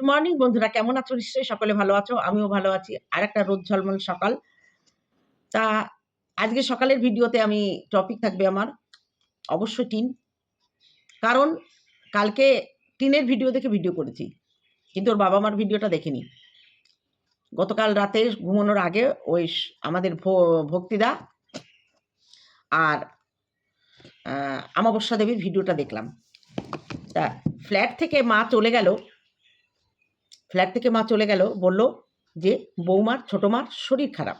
Good morning বন্ধুরা। কেমন আছো? নিশ্চয়ই সকলে ভালো আছো। আমিও ভালো আছি। আর একটা রোদ ঝলমল সকাল। তা, আজকে সকালের ভিডিওতে আমি টপিক থাকবে আমার। অবশ্যই টিন। কারণ, কালকে টিনের ভিডিও দেখে ভিডিও করেছি। কিন্তু ওর বাবা মার ভিডিওটা দেখিনি। গতকাল রাতে ঘুমানোর আগে ওই আমাদের ভক্তিদা আর আমাবস্যা দেবীর ভিডিওটা দেখলাম। তা, ফ্ল্যাট থেকে মা চলে গেল। ফ্ল্যাট থেকে মা চলে গেল, বলল যে, বৌমার, ছোটো মার শরীর খারাপ।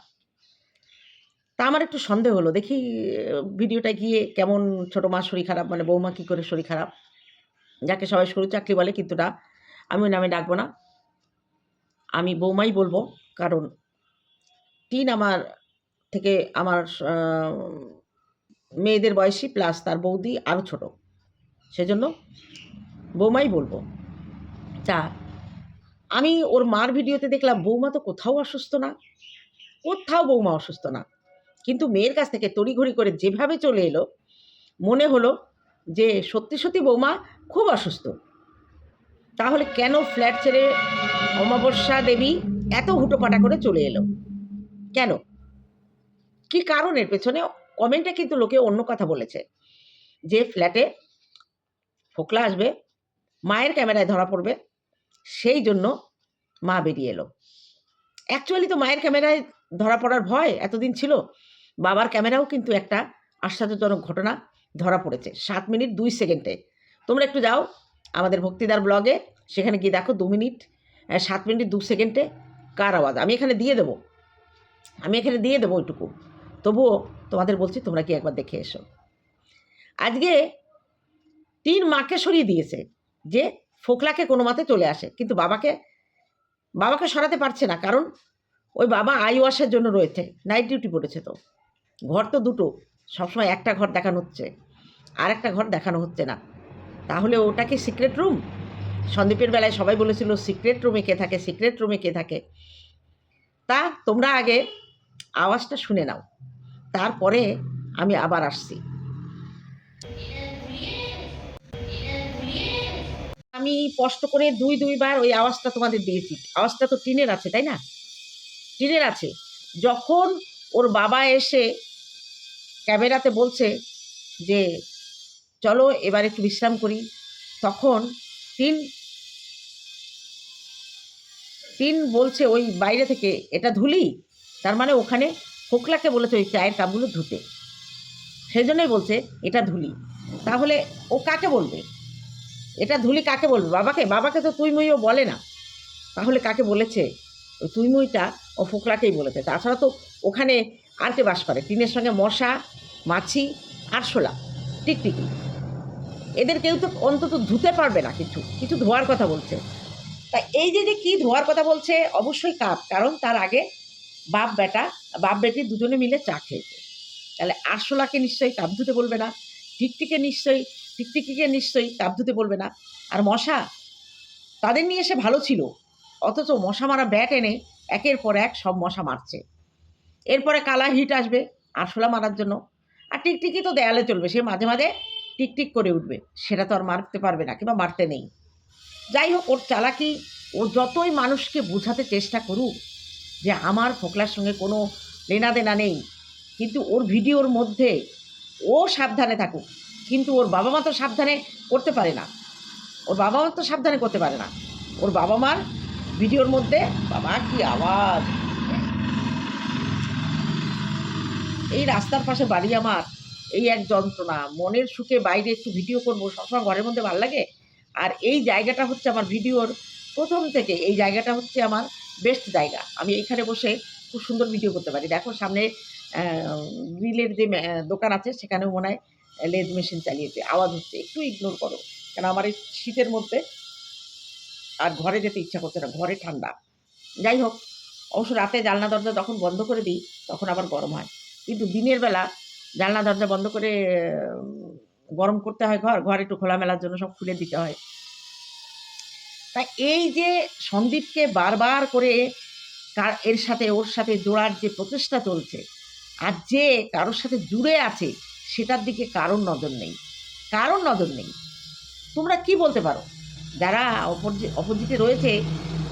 তা আমার একটু সন্দেহ হলো, দেখি ভিডিওটা গিয়ে কেমন ছোটো মার শরীর খারাপ মানে বৌমা কী করে শরীর খারাপ? যাকে সবাই সরু চাকরি বলে, কিন্তু না, আমি নামে ডাকবো না। আমি বৌমাই বলব, কারণ তিন আমার থেকে আমার মেয়েদের বয়সী প্লাস তার বৌদি আরও ছোট। সেজন্য বৌমাই বলব। তা আমি ওর মার ভিডিওতে দেখলাম, বৌমা তো কোথাও অসুস্থ না। কোথাও বৌমা অসুস্থ না। কিন্তু মেয়ের কাছ থেকে তড়িঘড়ি করে যেভাবে চলে এলো, মনে হলো যে সত্যি সত্যি বৌমা খুব অসুস্থ। তাহলে কেন ফ্ল্যাট ছেড়ে অমাবস্যা দেবী এত হুটোপাটা করে চলে এলো? কেন? কি কারণের পেছনে? কমেন্টে কিন্তু লোকে অন্য কথা বলেছে যে ফ্ল্যাটে ফোকলা আসবে, মায়ের ক্যামেরায় ধরা পড়বে সেই জন্য মা বেরিয়ে এলো। অ্যাকচুয়ালি তো মায়ের ক্যামেরায় ধরা পড়ার ভয় এতদিন ছিল। বাবার ক্যামেরাও কিন্তু একটা আশ্চর্যজনক ঘটনা ধরা পড়েছে। সাত মিনিট দুই সেকেন্ডে। তোমরা একটু যাও আমাদের ভক্তিদার ব্লগে, সেখানে গিয়ে দেখো দু মিনিট সাত মিনিট দু সেকেন্ডে কার আওয়াজ। আমি এখানে দিয়ে দেবো। আমি এখানে দিয়ে দেবো ওইটুকু। তবুও তোমাদের বলছি, তোমরা কি একবার দেখে এসো। আজকে তিন মাকে সরিয়ে দিয়েছে যে ফোকলাকে কোনো মতে চলে আসে। কিন্তু বাবাকে বাবাকে সরাতে পারছে না, কারণ ওই বাবা আই ওয়াশের জন্য রয়েছে, নাইট ডিউটি পড়েছে তো। ঘর তো দুটো, সবসময় একটা ঘর দেখানো হচ্ছে আর একটা ঘর দেখানো হচ্ছে না। তাহলে ওটা কি সিক্রেট রুম সন্দীপের বেলায় সবাই বলেছিল সিক্রেট রুমে কে থাকে সিক্রেট রুমে কে থাকে? তা তোমরা আগে আওয়াজটা শুনে নাও, তারপরে আমি আবার আসছি। আমি কষ্ট করে দুই, দুইবার ওই আওয়াজটা তোমাদের দিয়েছি। আওয়াজটা তো টিনের আছে, তাই না? টিনের আছে। যখন ওর বাবা এসে ক্যামেরাতে বলছে যে, চলো এবার একটু বিশ্রাম করি, তখন তিন তিন বলছে ওই বাইরে থেকে, এটা ধুলি? তার মানে ওখানে ফোকলাকে বলেছে ওই চায়ের কাপগুলো ধুতে। সেই জন্যই বলছে, এটা ধুলি। তাহলে ও কাকে বলবে? এটা ধুলি কাকে বলবে? বাবাকে? বাবাকে তো তুই মুইও বলে না। তাহলে কাকে বলেছে? ওই তুই ও ফোকলাকেই বলেছে। তাছাড়া তো ওখানে আর কে বাস করে? টিনের সঙ্গে মশা, মাছি আরশোলা টিকটিকি এদের কেউ তো অন্তত ধুতে পারবে না কিছু। কিছু ধোয়ার কথা বলছে। তা এই যে যে কী ধোয়ার কথা বলছে, অবশ্যই কাপ। কারণ তার আগে বাপ বেটা বাপ বেটি দুজনে মিলে চা খেয়েছে। তাহলে আরশোলাকে নিশ্চয়ই কাপ ধুতে বলবে না? টিকটিকে নিশ্চয়ই, টিকটিকিকে নিশ্চয়ই কাপ ধুতে বলবে না। আর মশা, তাদের নিয়ে এসে ভালো ছিল। অথচ মশা মারা ব্যাট এনে একের পর এক সব মশা মারছে। এরপরে কালা হিট আসবে আরশোলা মারার জন্য। আর টিকটিকি তো দেয়ালে চলবে, সে মাঝে মাঝে টিকটিক করে উঠবে। সেটা তো আর মারতে পারবে না কিংবা মারতে নেই। যাই হোক, ওর চালাকি ও যতই মানুষকে বোঝাতে চেষ্টা করুক যে আমার ফোকলার সঙ্গে কোনো লেনা দেনা নেই, কিন্তু ওর ভিডিওর মধ্যে ও সাবধানে থাকুক। কিন্তু ওর বাবা মা তো সাবধানে করতে পারে না। ওর বাবা মা তো সাবধানে করতে পারে না। ওর বাবা মার ভিডিওর মধ্যে, বাবা কি আওয়াজ? এই রাস্তার পাশে বাড়ি আমার, এই এক যন্ত্রণা। মনের সুখে বাইরে একটু ভিডিও করব, সবসময় ঘরের মধ্যে ভালো লাগে? আর এই জায়গাটা হচ্ছে আমার ভিডিওর প্রথম থেকে, এই জায়গাটা হচ্ছে আমার বেস্ট জায়গা। আমি এইখানে বসে খুব সুন্দর ভিডিও করতে পারি। দেখো সামনে গ্রিলের যে দোকান আছে, সেখানেও মনে হয় লেদ মেশিন চালিয়েছে। আওয়াজ হচ্ছে, একটু ইগনোর করো। কেন আমার এই শীতের মধ্যে আর ঘরে যেতে ইচ্ছা করছে না, ঘরে ঠান্ডা। যাই হোক, অবশ্য রাতে জানলা দরজা যখন বন্ধ করে দিই, তখন আবার গরম হয়। কিন্তু দিনের বেলা জানলা দরজা বন্ধ করে গরম করতে হয় ঘর ঘর একটু খোলামেলার জন্য সব খুলে দিতে হয়। তাই এই যে সন্দীপকে বারবার কার এর সাথে, ওর সাথে জোড়ার যে প্রচেষ্টা চলছে আর যে কারোর সাথে জুড়ে আছে, সেটার দিকে কারোর নজর নেই। কারোর নজর নেই। তোমরা কি বলতে পারো? যারা অপোজি- অপোজিটে রয়েছে,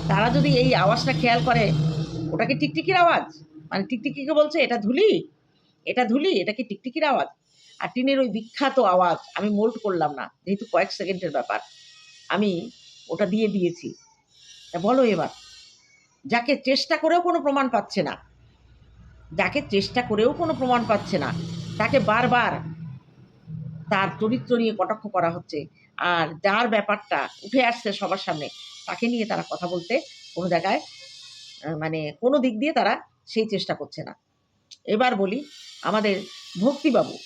তারা যদি এই আওয়াজটা খেয়াল করে, ওটা কি টিকটিকির আওয়াজ? মানে টিকটিকিকে বলছে, এটা ধুলি? এটা ধুলি? এটা কি টিকটিকির আওয়াজ? আর টিনের ওই বিখ্যাত আওয়াজ, আমি মোল্ড করলাম না, যেহেতু কয়েক সেকেন্ডের ব্যাপার, আমি ওটা দিয়ে দিয়েছি। তা বলো এবার, যাকে চেষ্টা করেও কোনো প্রমাণ পাচ্ছে না যাকে চেষ্টা করেও কোনো প্রমাণ পাচ্ছে না। তাকে বারবার তার চরিত্র নিয়ে কটাক্ষ করা হচ্ছে। আর যার ব্যাপারটা উঠে আসছে সবার সামনে, তাকে নিয়ে তারা কথা বলতে কোনো জায়গায় মানে কোনো দিক দিয়ে তারা সেই চেষ্টা করছে না। এবার বলি, আমাদের ভক্তিবাবু,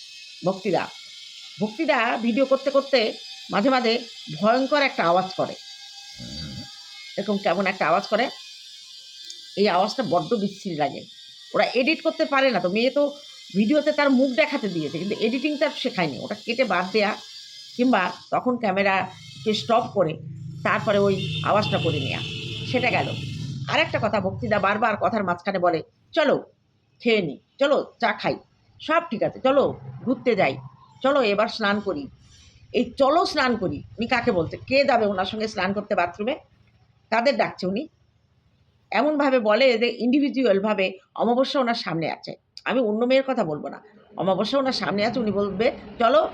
ভক্তিদা। ভক্তিদা ভিডিও করতে করতে মাঝে মাঝে ভয়ঙ্কর একটা আওয়াজ করে। এরকম কেমন একটা আওয়াজ করে, এই আওয়াজটা বড্ড বিশ্রী লাগে। ওরা এডিট করতে পারে না তো, মেয়ে তো ভিডিওতে তার মুখ দেখাতে দিয়েছে, কিন্তু এডিটিং তার শেখায়নি। ওটা কেটে বাদ দেয়া, কিংবা তখন ক্যামেরাকে স্টপ করে তারপরে ওই আওয়াজটা করে নেওয়া সেটা গেল। আরেকটা কথা ভক্তিদা বারবার কথার মাঝখানে বলে, চলো, খেয়ে নি, চলো চা খাই, সব ঠিক আছে, চলো ঘুরতে যাই, চলো এবার স্নান করি। এই চলো স্নান করি উনি কাকে বলতে কে যাবে ওনার সঙ্গে স্নান করতে বাথরুমে তাদের ডাকছে উনি? এমনভাবে বলে যে ইন্ডিভিজুয়ালভাবে অমাবস্যা ওনার সামনে আছে। আমি অন্য মেয়ের কথা বলব না। অমাবস্যা ওনার সামনে আছে, উনি বলবে, চলো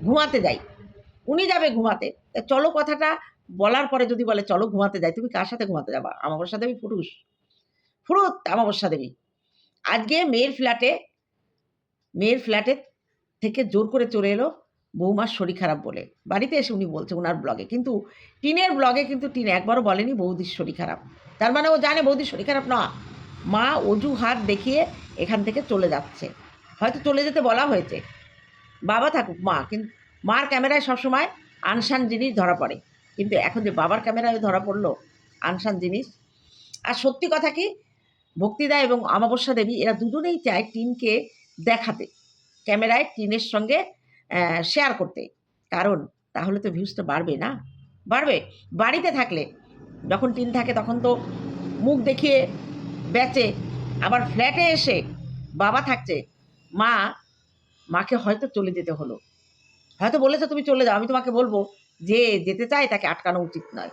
ঘুমাতে যাই। উনি যাবে ঘুমাতে। চলো কথাটা বলার পরে যদি বলে, চলো ঘুমাতে যাই। তুমি কার সাথে ঘুমাতে যাবা? আমাবস্যা দেবী পুরুষ। ফুরুত, অমাবস্যা দেবী। আজকে মেয়ের ফ্ল্যাটে মেয়ের ফ্ল্যাটে থেকে জোর করে চলে এলো বৌমার শরীর খারাপ বলে। বাড়িতে এসে উনি বলছে ওনার ব্লগে কিন্তু টিনের ব্লগে কিন্তু টিন একবারও বলেনি বৌদির শরীর খারাপ। তার মানে ও জানে বৌদির শরীর খারাপ না মা অজুহাত দেখিয়ে এখান থেকে চলে যাচ্ছে। হয়তো চলে যেতে বলা হয়েছে। বাবা থাকুক, মা। কিন্তু মার ক্যামেরায় সবসময় আনসান জিনিস ধরা পড়ে। কিন্তু এখন যে বাবার ক্যামেরায় ধরা পড়ল আনসান জিনিস। আর সত্যি কথা কি, ভক্তিদা এবং অমাবস্যা দেবী, এরা দুজনেই চায় টিনকে দেখাতে, ক্যামেরায় টিনের সঙ্গে শেয়ার করতে। কারণ তাহলে তো ভিউজটা বাড়বে না। বাড়বে? বাড়িতে থাকলে যখন টিন থাকে তখন তো মুখ দেখিয়ে বেচে, আবার ফ্ল্যাটে এসে বাবা থাকছে, মা, মাকে হয়তো চলে যেতে হলো। হয়তো বলেছে, তুমি চলে যাও, আমি তোমাকে বলব যে যেতে চায় তাকে আটকানো উচিত নয়।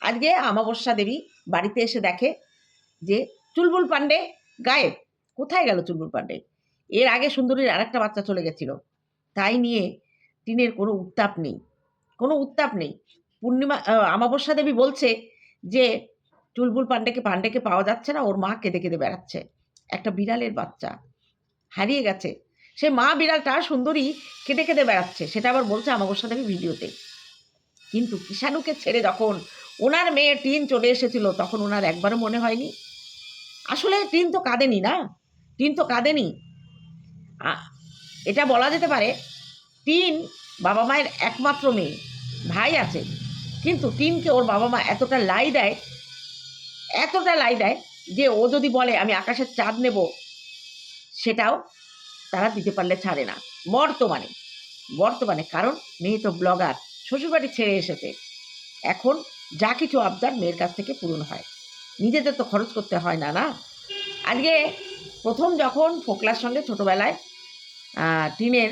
আজকে আমাবস্যা দেবী বাড়িতে এসে দেখে যে চুলবুল পান্ডে গায়েব। কোথায় গেল চুলবুল পান্ডে এর আগে সুন্দরীর আরেকটা বাচ্চা চলে গেছিল। তাই নিয়ে টিনের কোনো উত্তাপ নেই। কোনো উত্তাপ নেই। পূর্ণিমা আমাবস্যা দেবী বলছে যে চুলবুল পান্ডেকে পান্ডেকে পাওয়া যাচ্ছে না, ওর মা কেঁদে কেঁদে বেড়াচ্ছে। একটা বিড়ালের বাচ্চা হারিয়ে গেছে। সে মা বিড়ালটা সুন্দরী কেঁদে কেঁদে বেড়াচ্ছে, সেটা আবার বলছে আমাবস্যা দেবী ভিডিওতে। কিন্তু কিষাণুকে ছেড়ে যখন ওনার মেয়ে টিন চলে এসেছিল, তখন ওনার একবারও মনে হয়নি। আসলে টিন তো কাঁদেনি না? টিন তো কাঁদেনি। এটা বলা যেতে পারে, টিন বাবা মায়ের একমাত্র মেয়ে, ভাই আছে। কিন্তু টিমকে ওর বাবা মা এতটা লাই দেয়, এতটা লাই দেয় যে ও যদি বলে, আমি আকাশের চাঁদ নেব, সেটাও তারা দিতে পারলে ছাড়ে না। বর্তমানে বর্তমানে কারণ মেয়ে তো ব্লগার, শ্বশুরবাড়ি ছেড়ে এসেছে। এখন যা কিছু আবদার মেয়ের কাছ থেকে পূরণ হয়। নিজেদের তো খরচ করতে হয় না না? আজকে প্রথম যখন ফোকলার সঙ্গে ছোটোবেলায় টিনের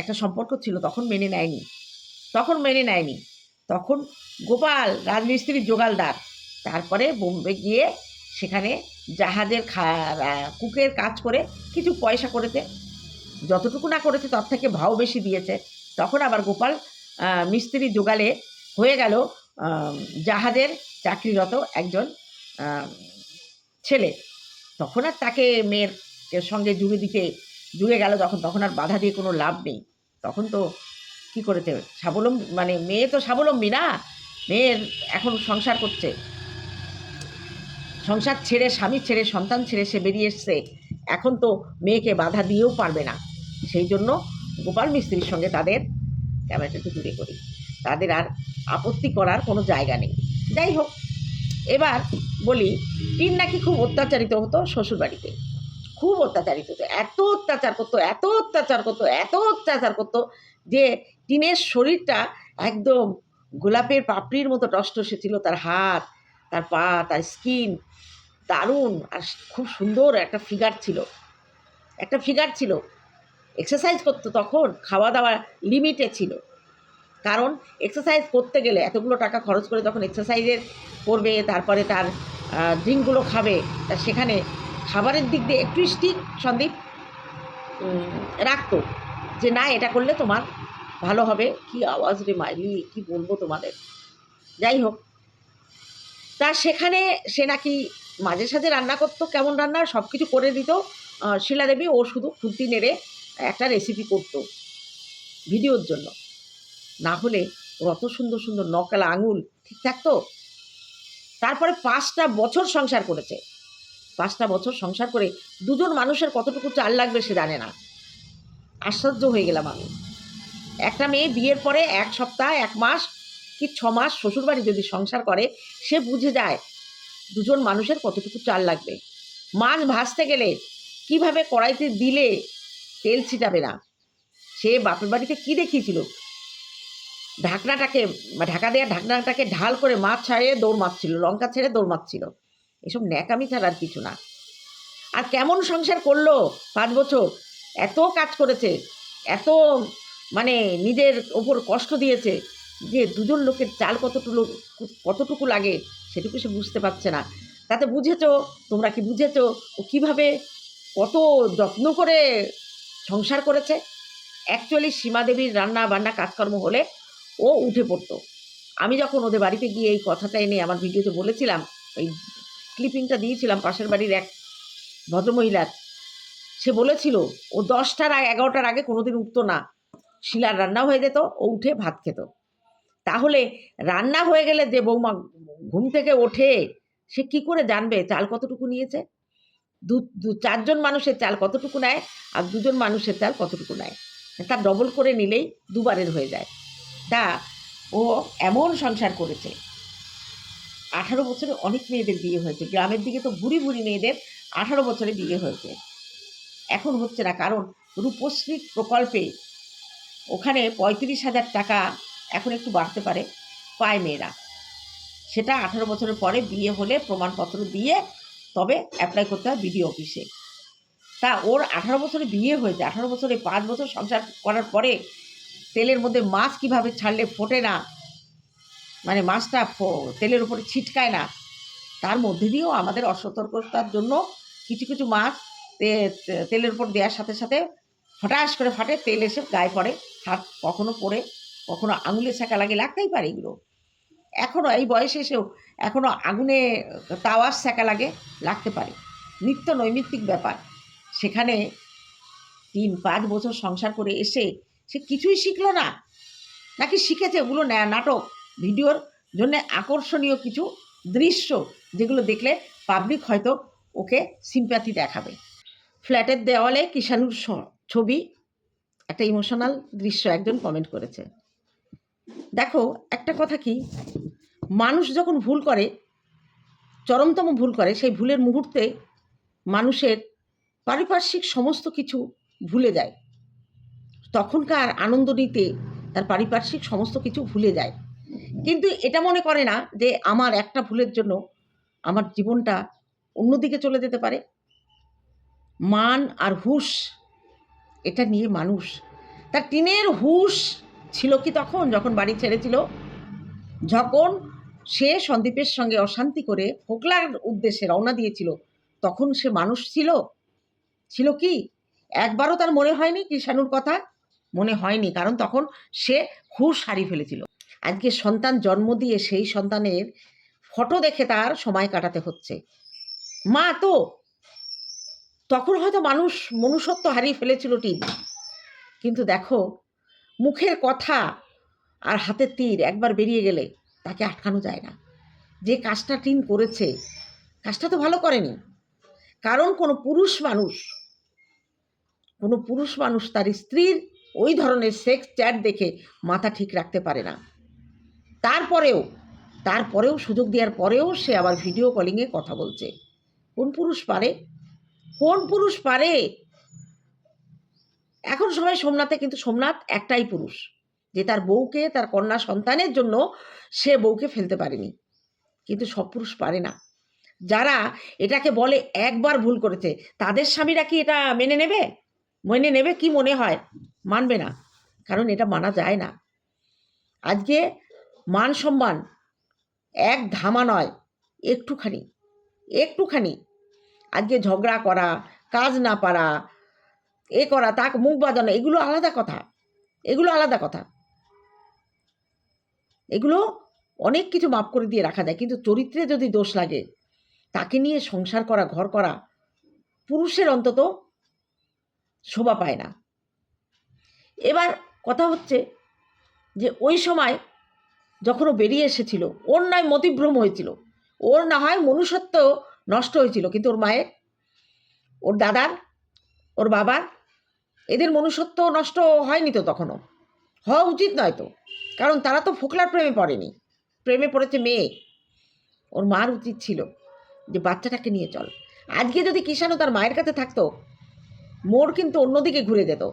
একটা সম্পর্ক ছিল, তখন মেনে নেয়নি। তখন মেনে নেয়নি। তখন গোপাল রাজমিস্ত্রির জোগালদার। তারপরে বোম্বে গিয়ে সেখানে জাহাজের খা কুকের কাজ করে কিছু পয়সা করেছে। যতটুকু না করেছে তার থেকে ভাও বেশি দিয়েছে। তখন আবার গোপাল মিস্ত্রি জোগালে হয়ে গেল জাহাজের চাকরিরত একজন ছেলে। তখন আর তাকে মেয়ের সঙ্গে জুড়ে দিতে জুড়ে গেল যখন, তখন আর বাধা দিয়ে কোনো লাভ নেই। তখন তো কী করেছে স্বাবলম্বী মানে মেয়ে তো স্বাবলম্বী না? মেয়ের এখন সংসার করছে। সংসার ছেড়ে, স্বামী ছেড়ে, সন্তান ছেড়ে সে বেরিয়ে এসছে। এখন তো মেয়েকে বাধা দিয়েও পারবে না। সেই জন্য গোপাল মিস্ত্রির সঙ্গে তাদের ক্যামেরাটা একটু দূরে করি। তাদের আর আপত্তি করার কোনো জায়গা নেই। যাই হোক, এবার বলি, টিন নাকি খুব অত্যাচারিত হতো শ্বশুরবাড়িতে। খুব অত্যাচারিত হতো এত অত্যাচার করতো, এত অত্যাচার করতো, এত অত্যাচার করতো যে টিনের শরীরটা একদম গোলাপের পাপড়ির মতো টসটসে ছিল তার হাত, তার পা, তার স্কিন, দারুণ। আর খুব সুন্দর একটা ফিগার ছিল। একটা ফিগার ছিল। এক্সারসাইজ করতো তখন খাওয়া দাওয়া লিমিটে ছিল। কারণ এক্সারসাইজ করতে গেলে এতগুলো টাকা খরচ করে তখন এক্সারসাইজের করবে, তারপরে তার ড্রিঙ্কগুলো খাবে, তা সেখানে খাবারের দিক দিয়ে একটু স্টিক সন্দীপ রাখতো যে না এটা করলে তোমার ভালো হবে। কি আওয়াজ রে মাইলি কি বলব তোমাদের? যাই হোক তা সেখানে সে নাকি মাঝে সাঝে রান্না করতো কেমন রান্না সব কিছু করে দিত। আহ, শিলা দেবী ও শুধু খুন্তি নেড়ে একটা রেসিপি করতো ভিডিওর জন্য। না হলে অত সুন্দর সুন্দর নকলা আঙুল ঠিক থাকতো? তারপরে পাঁচটা বছর সংসার করেছে। পাঁচটা বছর সংসার করে দুজন মানুষের কতটুকু চাল লাগবে সে জানে না। আশ্চর্য হয়ে গেলাম আমি। একটা মেয়ে বিয়ের পরে এক সপ্তাহ, এক মাস কি ছ মাস শ্বশুরবাড়ি যদি সংসার করে, সে বুঝে যায় দুজন মানুষের কতটুকু চাল লাগবে। মাছ ভাজতে গেলে কীভাবে কড়াইতে দিলে তেল ছিটাবে না? সে বাপের বাড়িতে কি দেখিয়েছিল? ঢাকনাটাকে ঢাকা দেওয়া ঢাকনাটাকে ঢাল করে মাছ ছাড়িয়ে দৌড় মারছিল, লঙ্কা ছেড়ে দৌড় মারছিল। এসব ন্যাকামি ছাড়া আর কিছু না। আর কেমন সংসার করল পাঁচ বছর? এত কাজ করেছে, এত মানে নিজের ওপর কষ্ট দিয়েছে যে দুজন লোকের চাল কতটুকু কতটুকু লাগে সেটুকু সে বুঝতে পারছে না। তাতে বুঝেছ, তোমরা কি বুঝেছ, ও কীভাবে কত যত্ন করে সংসার করেছে? অ্যাকচুয়ালি সীমা দেবীর রান্না বান্না কাজকর্ম হলে ও উঠে পড়তো। আমি যখন ওদের বাড়িতে গিয়ে এই কথাটা এনে আমার ভিডিওতে বলেছিলাম এই ক্লিপিংটা দিয়েছিলাম পাশের বাড়ির এক ভদ্রমহিলার। সে বলেছিল, ও দশটার এগারোটার আগে কোনোদিন উঠতো না। শিলার রান্না হয়ে যেত, ও উঠে ভাত খেত। তাহলে রান্না হয়ে গেলে যে বৌমা ঘুম থেকে ওঠে, সে কি করে জানবে চাল কতটুকু নিয়েছে? দু দু, চারজন মানুষের চাল কতটুকু নেয় আর দুজন মানুষের চাল কতটুকু নেয়? তার ডবল করে নিলেই দুবারের হয়ে যায়। তা ও এমন সংসার করেছে আঠারো বছরে অনেক মেয়েদের বিয়ে হয়েছে। গ্রামের দিকে তো বুড়ি বুড়ি মেয়েদের আঠারো বছরে বিয়ে হয়েছে। এখন হচ্ছে না, কারণ রূপশ্রী প্রকল্পে ওখানে পঁয়ত্রিশ হাজার টাকা এখন একটু বাড়তে পারে পায় মেয়েরা। সেটা আঠারো বছরের পরে বিয়ে হলে প্রমাণপত্র দিয়ে তবে অ্যাপ্লাই করতে হয় বিডিও অফিসে তা ওর আঠারো বছরে বিয়ে হয়েছে, আঠারো বছরে পাঁচ বছর সংসার করার পরে তেলের মধ্যে মাছ কীভাবে ছাড়লে ফোটে না মানে মাছটা তেলের উপরে ছিটকায় না। তার মধ্যে দিয়েও আমাদের অসতর্কতার জন্য কিছু কিছু মাছ তেলের উপর দেওয়ার সাথে সাথে ফটাস করে ফাটে, তেল এসে গায়ে পড়ে, হাত কখনো পড়ে, কখনো আঙুলে ছেঁকা লাগে, লাগতেই পারে এগুলো। এখনও এই বয়সে এসেও এখনও আগুনে তাওয়ার ছেঁকা লাগে, লাগতে পারে। নিত্য নৈমিত্তিক ব্যাপার। সেখানে তিন পাঁচ বছর সংসার করে এসে সে কিছুই শিখলো না। নাকি শিখেছে? ওগুলো নাটক। ভিডিওর জন্য আকর্ষণীয় কিছু দৃশ্য যেগুলো দেখলে পাবলিক হয়তো ওকে সিম্প্যাথি দেখাবে। ফ্ল্যাটের দেওয়ালে কিষাণুর ছবি, একটা ইমোশনাল দৃশ্য একজন কমেন্ট করেছে। দেখো, একটা কথা কি? মানুষ যখন ভুল করে, চরমতম ভুল করে, সেই ভুলের মুহূর্তে মানুষের পারিপার্শ্বিক সমস্ত কিছু ভুলে যায়। তখনকার আনন্দ নিতে তার পারিপার্শ্বিক সমস্ত কিছু ভুলে যায়। কিন্তু এটা মনে করে না যে আমার একটা ভুলের জন্য আমার জীবনটা অন্যদিকে চলে যেতে পারে। মান আর হুশ, এটা নিয়ে মানুষ। তার টিনের হুশ ছিল কি তখন? যখন বাড়ি ছেড়েছিল, যখন সে সন্দীপের সঙ্গে অশান্তি করে ফোকলার উদ্দেশ্যে রওনা দিয়েছিল, তখন সে মানুষ ছিল। ছিল কি? একবারও তার মনে হয়নি কৃষাণুর কথা? মনে হয়নি, কারণ তখন সে হুশ হারিয়ে ফেলেছিল। আজকে সন্তান জন্ম দিয়ে সেই সন্তানের ফটো দেখে তার সময় কাটাতে হচ্ছে। মা, তো তখন হয়তো মানুষ মনুষ্যত্ব হারিয়ে ফেলেছিল ঠিক কিন্তু দেখো, মুখের কথা আর হাতের তীর একবার বেরিয়ে গেলে তাকে আটকানো যায় না। যে কাজটা টিন করেছে, কাজটা তো ভালো করেনি। কারণ কোনো পুরুষ মানুষ, কোনো পুরুষ মানুষ তার স্ত্রীর ওই ধরনের সেক্স চ্যাট দেখে মাথা ঠিক রাখতে পারে না। তারপরেও তারপরেও সুযোগ দেওয়ার পরেও সে আবার ভিডিও কলিংয়ে কথা বলছে। কোন পুরুষ পারে? কোন পুরুষ পারে? এখন সবাই সোমনাথে, কিন্তু সোমনাথ একটাই পুরুষ, যে তার বউকে, তার কন্যা সন্তানের জন্য সে বউকে ফেলতে পারেনি। কিন্তু সব পুরুষ পারে না। যারা এটাকে বলে একবার ভুল করেছে, তাদের স্বামীরা কি এটা মেনে নেবে? মেনে নেবে কি মনে হয়? মানবে না, কারণ এটা মানা যায় না। আজকে মান সম্মান এক ধামা নয়, একটুখানি একটুখানি। আজকে ঝগড়া করা, কাজ না পারা, এ করা, তাকে, মুখ বাঁধানো, এগুলো আলাদা কথা। এগুলো আলাদা কথা। এগুলো অনেক কিছু মাপ করে দিয়ে রাখা যায়, কিন্তু চরিত্রে যদি দোষ লাগে, তাকে নিয়ে সংসার করা, ঘর করা, পুরুষের অন্তত শোভা পায় না। এবার কথা হচ্ছে যে ওই সময় যখন ও বেরিয়ে এসেছিল, ওর নয় মতিভ্রম হয়েছিল। ওর না হয় মনুষ্যত্ব নষ্ট হয়েছিল, কিন্তু ওর মায়ের, ওর দাদার, ওর বাবার, এদের মনুষ্যত্ব নষ্ট হয়নি তো তখনও। হওয়া উচিত নয় তো, কারণ তারা তো ফোকলার প্রেমে পড়েনি। প্রেমে পড়েছে মেয়ে। ওর মার উচিত ছিল যে বাচ্চাটাকে নিয়ে চল। আজকে যদি কিষাণও তার মায়ের কাছে থাকতো, মোর কিন্তু অন্যদিকে ঘুরে যেত।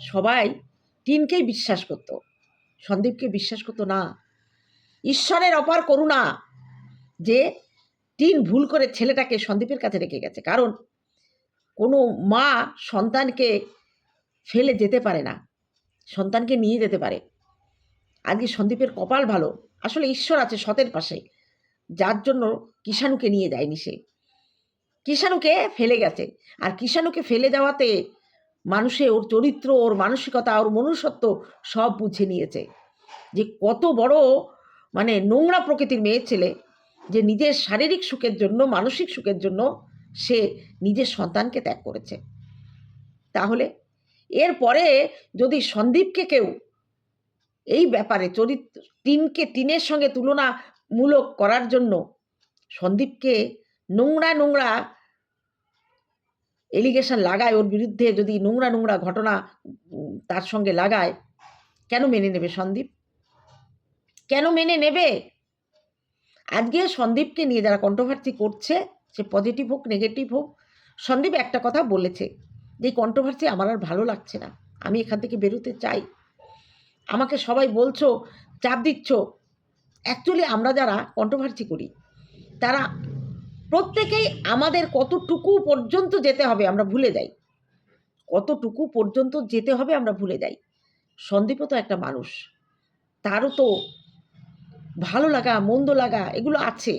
সবাই টিনকেই বিশ্বাস করতো। সন্দীপকে বিশ্বাস করতো না। ঈশ্বরের অপার করুণা যে টিন ভুল করে ছেলেটাকে সন্দীপের কাছে রেখে গেছে। কারণ কোনো মা সন্তানকে ফেলে যেতে পারে না, সন্তানকে নিয়ে যেতে পারে। আজকে সন্দীপের কপাল ভালো, আসলে ঈশ্বর আছে সতের পাশে, যার জন্য কিষাণুকে নিয়ে যায়নি সে। কিষাণুকে ফেলে গেছে, আর কিষাণুকে ফেলে যাওয়াতে মানুষে ওর চরিত্র, ওর মানসিকতা, ওর মনুষ্যত্ব সব বুঝে নিয়েছে যে কত বড় মানে নোংরা প্রকৃতির মেয়ে ছেলে যে নিজের শারীরিক সুখের জন্য, মানসিক সুখের জন্য সে নিজের সন্তানকে ত্যাগ করেছে। তাহলে এরপরে যদি সন্দীপকে কেউ এই ব্যাপারে চরিত্র টিনকে, টিনের সঙ্গে তুলনামূলক করার জন্য সন্দীপকে নোংরা নোংরা এলিগেশন লাগায়, ওর বিরুদ্ধে যদি নোংরা নোংরা ঘটনা তার সঙ্গে লাগায়, কেন মেনে নেবে সন্দীপ? কেন মেনে নেবে? আজকে সন্দীপকে নিয়ে যারা কন্ট্রোভার্সি করছে, সে পজিটিভ হোক নেগেটিভ হোক, সন্দীপ একটা কথা বলেছে যে কন্ট্রোভার্সি আমার আর ভালো লাগছে না। আমি এখান থেকে বেরোতে চাই। আমাকে সবাই বলছো, চাপ দিচ্ছ। অ্যাকচুয়ালি আমরা যারা কন্ট্রোভার্সি করি, তারা প্রত্যেকেই আমাদের কতটুকু পর্যন্ত যেতে হবে আমরা ভুলে যাই। কতটুকু পর্যন্ত যেতে হবে আমরা ভুলে যাই। সন্দীপও তো একটা মানুষ। তারও তো ভালো লাগা, মন্দ লাগা, এগুলো আছে।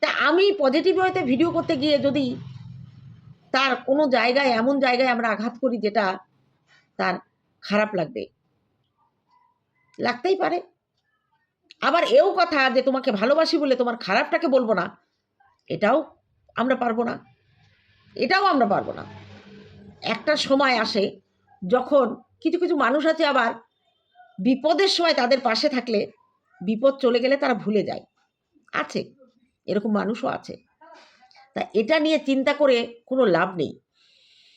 তা আমি পজিটিভ ওয়েতে ভিডিও করতে গিয়ে যদি তার কোনো জায়গায়, এমন জায়গায় আমরা আঘাত করি যেটা তার খারাপ লাগবে। লাগতেই পারে। আবার এও কথা যে তোমাকে ভালোবাসি বলে তোমার খারাপটাকে বলব না, এটাও আমরা পারব না। এটাও আমরা পারব না। একটা সময় আসে যখন কিছু কিছু মানুষ আছে আবার বিপদের সময় তাদের পাশে থাকলে বিপদ চলে গেলে তারা ভুলে যায়। আছে, এরকম মানুষও আছে। তা এটা নিয়ে চিন্তা করে কোনো লাভ নেই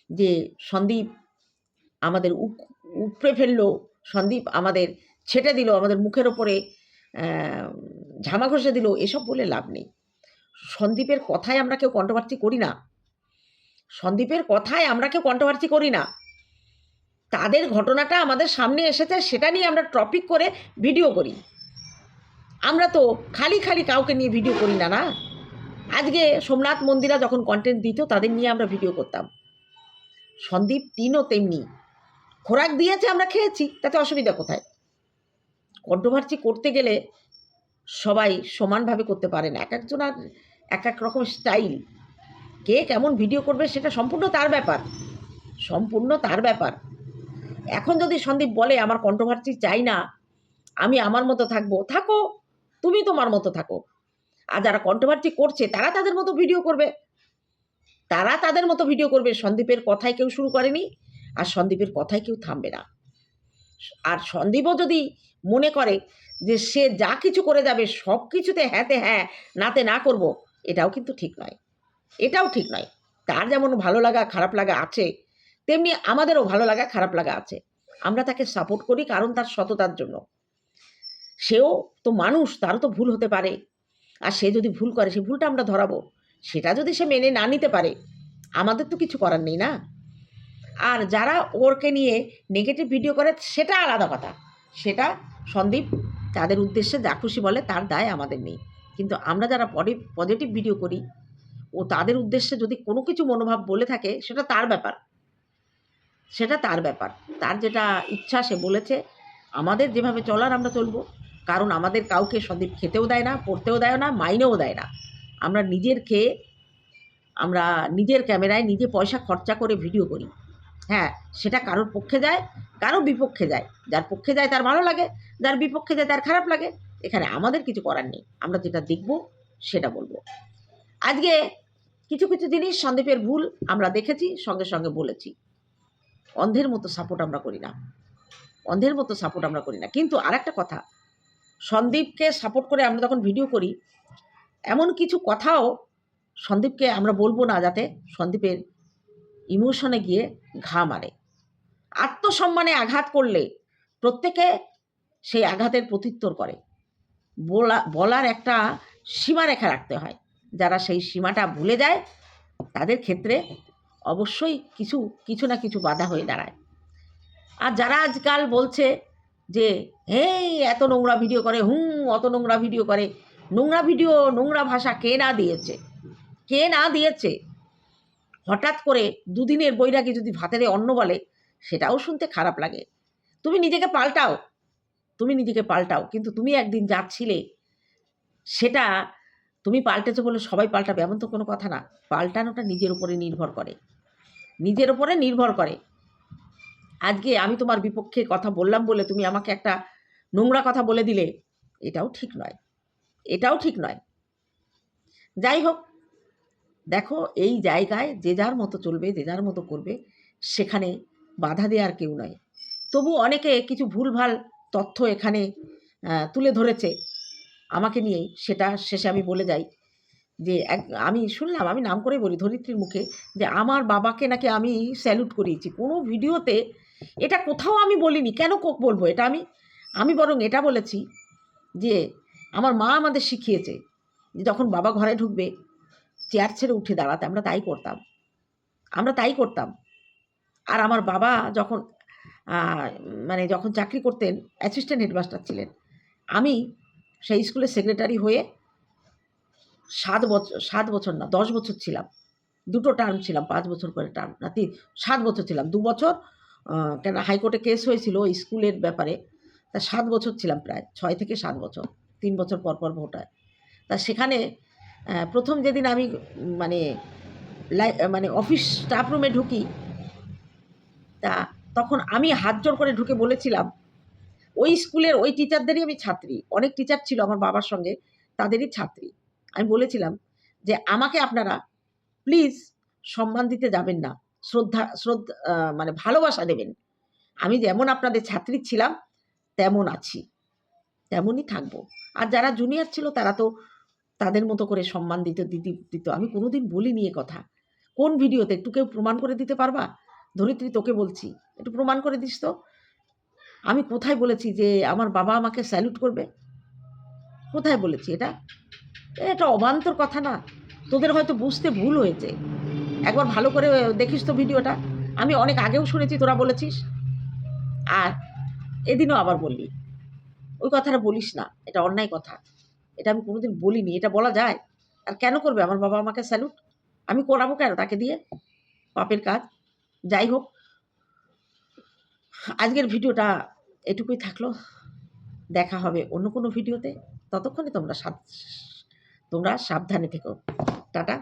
যে সন্দীপ আমাদের উপড়ে ফেলল, সন্দীপ আমাদের ছেটে দিল, আমাদের মুখের ওপরে ঝামা ঘষে দিল, এসব বলে লাভ নেই। সন্দীপের কথায় আমরা কেউ কন্ট্রোভার্সি করি না। সন্দীপের কথায় আমরা কেউ কন্ট্রোভার্সি করি না। তাদের ঘটনাটা আমাদের সামনে এসেছে, সেটা নিয়ে আমরা টপিক করে ভিডিও করি। আমরা তো খালি খালি কাউকে নিয়ে ভিডিও করি না না? আজকে সোমনাথ মন্দিরা যখন কন্টেন্ট দিত, তাদের নিয়ে আমরা ভিডিও করতাম। সন্দীপ তিনও তেমনি। খোরাক দিয়েছে, আমরা খেয়েছি, তাতে অসুবিধা কোথায়? কন্ট্রোভার্সি করতে গেলে সবাই সমানভাবে করতে পারে না। এক একজন আর এক এক রকম স্টাইল। কে কেমন ভিডিও করবে সেটা সম্পূর্ণ তার ব্যাপার। সম্পূর্ণ তার ব্যাপার। এখন যদি সন্দীপ বলে, আমার কন্ট্রোভার্সি চাই না, আমি আমার মতো থাকব, থাকো। তুমি তোমার মতো থাকো। আর যারা কন্ট্রোভার্সি করছে, তারা তাদের মতো ভিডিও করবে। তারা তাদের মতো ভিডিও করবে। সন্দীপের কথায় কেউ শুরু করেনি, আর সন্দীপের কথায় কেউ থামবে না। আর সন্দীপও যদি মনে করে যে সে যা কিছু করে যাবে, সব কিছুতে হ্যাঁতে হ্যাঁ নাতে না করব, এটাও কিন্তু ঠিক নয়। এটাও ঠিক নয়। তার যেমন ভালো লাগা, খারাপ লাগা আছে, তেমনি আমাদেরও ভালো লাগা, খারাপ লাগা আছে। আমরা তাকে সাপোর্ট করি কারণ তার সততার জন্য। সেও তো মানুষ, তারও তো ভুল হতে পারে। আর সে যদি ভুল করে সে ভুলটা আমরা ধরাবো। সেটা যদি সে মেনে না নিতে পারে, আমাদের তো কিছু করার নেই না? আর যারা ওরকে নিয়ে নেগেটিভ ভিডিও করে, সেটা আলাদা কথা। সেটা সন্দীপ, তাদের উদ্দেশ্যে যা খুশি বলে, তার দায় আমাদের নেই। কিন্তু আমরা যারা পজিটিভ ভিডিও করি, ও তাদের উদ্দেশ্যে যদি কোনো কিছু মনোভাব বলে থাকে, সেটা তার ব্যাপার। সেটা তার ব্যাপার। তার যেটা ইচ্ছা, সে বলেছে, আমাদের যেভাবে চলার আমরা চলবো। কারণ আমাদের কাউকে সন্দীপ খেতেও দেয় না, পড়তেও দেয় না, মাইনেও দেয় না। আমরা নিজের খেয়ে, আমরা নিজের ক্যামেরায় নিজে পয়সা খরচা করে ভিডিও করি। হ্যাঁ সেটা কারোর পক্ষে যায়, কারোর বিপক্ষে যায়। যার পক্ষে যায় তার ভালো লাগে, যার বিপক্ষে যায় তার খারাপ লাগে। এখানে আমাদের কিছু করার নেই। আমরা যেটা দেখব, সেটা বলব। আজকে কিছু কিছু জিনিস সন্দীপের ভুল আমরা দেখেছি, সঙ্গে সঙ্গে বলেছি। অন্ধের মতো সাপোর্ট আমরা করি না। অন্ধের মতো সাপোর্ট আমরা করি না। কিন্তু আরেকটা কথা সন্দীপকে সাপোর্ট করে আমরা যখন ভিডিও করি, এমন কিছু কথাও সন্দীপকে আমরা বলব না যাতে সন্দীপের ইমোশনে গিয়ে ঘা মারে। আত্মসম্মানে আঘাত করলে প্রত্যেকে সেই আঘাতের প্রত্যুত্তর করে। বলা, বলার একটা সীমারেখা রাখতে হয়। যারা সেই সীমাটা ভুলে যায়, তাদের ক্ষেত্রে অবশ্যই কিছু কিছু না কিছু বাধা হয়ে দাঁড়ায়। আর যারা আজকাল বলছে যে, এই, এত নোংরা ভিডিও করে, হুম, অত নোংরা ভিডিও করে। নোংরা ভিডিও নোংরা ভাষা কে না দিয়েছে? কে না দিয়েছে? হঠাৎ করে দুদিনের বৈরাগী যদি ভাতেরে অন্ন বলে, সেটাও শুনতে খারাপ লাগে। তুমি নিজেকে পাল্টাও। তুমি নিজেকে পাল্টাও। কিন্তু তুমি একদিন যাচ্ছিলে, সেটা তুমি পাল্টেছো বলে সবাই পাল্টাবে, এমন তো কোনো কথা না। পাল্টানোটা নিজের উপরে নির্ভর করে। নিজের উপরে নির্ভর করে। আজকে আমি তোমার বিপক্ষে কথা বললাম বলে তুমি আমাকে একটা নোংরা কথা বলে দিলে, এটাও ঠিক নয়। এটাও ঠিক নয়। যাই হোক, দেখো এই জায়গায় যে যার মতো চলবে, যে যার মতো করবে, সেখানে বাধা দেওয়ার কেউ নয়। তবু অনেকে কিছু ভুলভাল তথ্য এখানে তুলে ধরেছে। আমাকে নিয়েই সেটা শেষে আমি বলে যাই যে, এক, আমি শুনলাম, আমি নাম করে বলি ধরিত্রীর মুখে যে, আমার বাবাকে নাকি আমি স্যালুট করিয়েছি। কোনো ভিডিওতে এটা কোথাও আমি বলিনি। কেন কোক বলব এটা আমি? আমি বরং এটা বলেছি যে, আমার মা আমাদের শিখিয়েছে যে যখন বাবা ঘরে ঢুকবে, চেয়ার ছেড়ে উঠে দাঁড়াতে, আমরা তাই করতাম। আমরা তাই করতাম। আর আমার বাবা যখন মানে যখন চাকরি করতেন অ্যাসিস্ট্যান্ট হেডমাস্টার ছিলেন, আমি সেই স্কুলের সেক্রেটারি হয়ে সাত বছর সাত বছর না, দশ বছর ছিলাম। দুটো টার্ম ছিলাম, পাঁচ বছর করে টার্ম না, তিন, সাত বছর ছিলাম। দু বছর কেন হাইকোর্টে কেস হয়েছিল স্কুলের ব্যাপারে। তা সাত বছর ছিলাম প্রায়, ছয় থেকে সাত বছর, তিন বছর পর পর ভোট হয়। তা সেখানে প্রথম যেদিন আমি মানে মানে অফিস স্টাফ রুমে ঢুকি, তা তখন আমি হাত জোর করে ঢুকে বলেছিলাম, ওই স্কুলের ওই টিচারদেরই আমি ছাত্রী, অনেক টিচার ছিল আমার বাবার সঙ্গে, তাদেরই ছাত্রী। আমি বলেছিলাম যে, আমাকে আপনারা প্লিজ সম্মান দিতে যাবেন না। শ্রদ্ধা শ্রদ্ধা মানে ভালোবাসা দেবেন। আমি যেমন আপনাদের ছাত্রী ছিলাম, তেমন আছি। তেমনই থাকব। আর যারা জুনিয়র ছিল, তারা তো তাদের মতো করে সম্মান দিত, দিদি দিত। আমি কোনোদিন বলিনি এ কথা। কোন ভিডিওতে? একটু কেউ প্রমাণ করে দিতে পারবা? ধরিত্রী, তোকে বলছি। একটু প্রমাণ করে দিস তো। আমি কোথায় বলেছি যে, আমার বাবা আমাকে স্যালুট করবে? কোথায় বলেছি এটা? এটা অবান্তর কথা না। তোদের হয়তো বুঝতে ভুল হয়েছে। একবার ভালো করে দেখিস তো ভিডিওটা। আমি অনেক আগেও শুনেছি, তোরা বলেছিস। আর এদিনও আবার বললি। ওই কথাটা বলিস না, এটা অন্যায় কথা। এটা আমি কোনোদিন বলিনি, এটা বলা যায়। আর কেন করবে? আমার বাবা আমাকে স্যালুট আমি করাবো কেন তাকে দিয়ে? পাপের কাজ। যাই হোক, আজকের ভিডিওটা এটুকুই থাকল। দেখা হবে অন্য কোনো ভিডিওতে। ততক্ষণে তোমরা সাব তোমরা সাবধানে থেকো। টাটা।